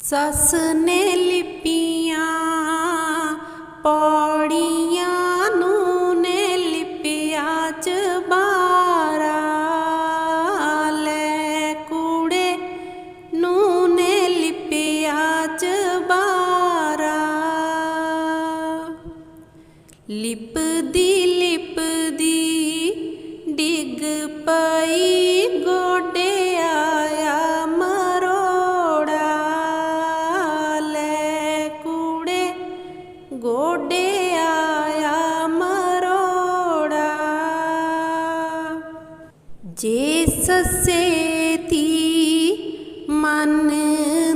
ਸੱਸ ਨੇ ਲਿਪੀਆਂ, ਪੌੜੀਆਂ ਨੂੰ ਨੇ ਲਿਪਿਆ ਚਬਾਰਾ ਲੈ ਕੂੜੇ ਨੂੰ ਨੇ ਲਿਪਿਆ ਚਬਾਰਾ ਲਿਪਦੀ ਲਿਪਦੀ ਡਿੱਗ ਪਈ ਗੋਡੇ ਆਇਆ ਮਰੋੜਾ। ਜੇ ਸੱਸੇ ਤੀ ਮਨ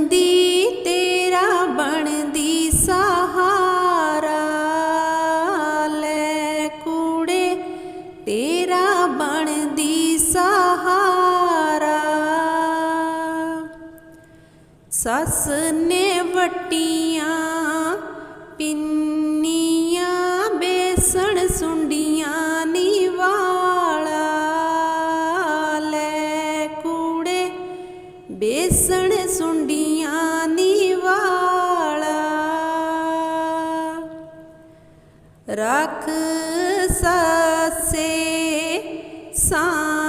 ਦੀ, ਤੇਰਾ ਬਣਦੀ ਸਹਾਰਾ। ਲੈ ਕੂੜੇ, ਤੇਰਾ ਬਣਦੀ ਸਹਾਰਾ। ਸੱਸ ਨੇ ਵਟੀਆਂ ਬੇਸਣ ਸੁੰਡੀਆਂ ਨੀ ਵਾਲਾ। ਰੱਖ ਸੱਸੇ ਸਾਂ